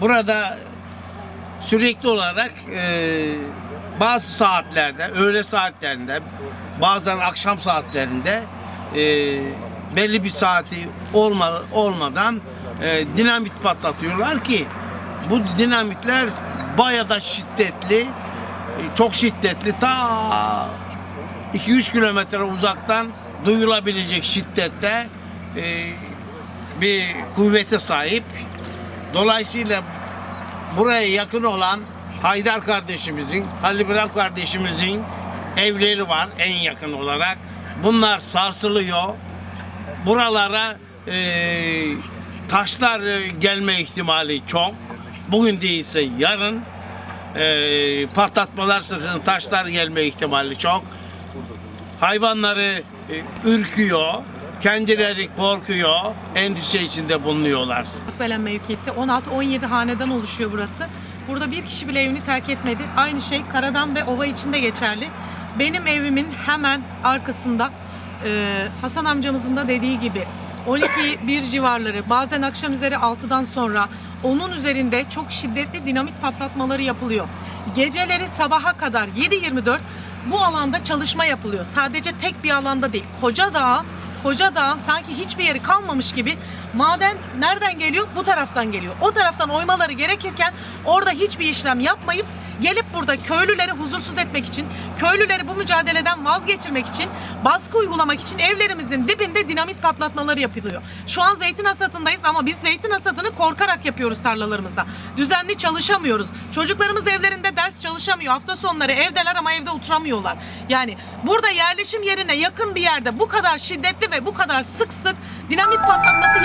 Burada sürekli olarak e, bazı saatlerde, öğle saatlerinde, bazen akşam saatlerinde e, belli bir saati olma, olmadan e, dinamit patlatıyorlar ki bu dinamitler bayağı da şiddetli, e, çok şiddetli. Ta 2-3 kilometre uzaktan duyulabilecek şiddette e, bir kuvvete sahip. Dolayısıyla buraya yakın olan Haydar kardeşimizin, Halil İbrahim kardeşimizin evleri var en yakın olarak. Bunlar sarsılıyor. Buralara e, taşlar e, gelme ihtimali çok. Bugün değilse yarın e, patlatmalar sırasında taşlar gelme ihtimali çok. Hayvanları e, ürküyor, kendileri korkuyor, endişe içinde bulunuyorlar. Akbelen mevkisi 16-17 haneden oluşuyor burası. Burada bir kişi bile evini terk etmedi. Aynı şey Karadan ve Ova için de geçerli. Benim evimin hemen arkasında e, Hasan amcamızın da dediği gibi 12-1 civarları bazen akşam üzeri 6'dan sonra onun üzerinde çok şiddetli dinamit patlatmaları yapılıyor. Geceleri sabaha kadar 7-24 bu alanda çalışma yapılıyor. Sadece tek bir alanda değil. Koca Dağ Koca Dağ'ın sanki hiçbir yeri kalmamış gibi maden nereden geliyor? Bu taraftan geliyor. O taraftan oymaları gerekirken orada hiçbir işlem yapmayıp gelip burada köylüleri huzursuz etmek için, köylüleri bu mücadeleden vazgeçirmek için, baskı uygulamak için evlerimizin dibinde dinamit patlatmaları yapılıyor. Şu an zeytin hasatındayız ama biz zeytin hasatını korkarak yapıyoruz tarlalarımızda. Düzenli çalışamıyoruz. Çocuklarımız evlerinde ders çalışamıyor. Hafta sonları evdeler ama evde oturamıyorlar. Yani burada yerleşim yerine yakın bir yerde bu kadar şiddetli ve bu kadar sık sık dinamit patlatmaları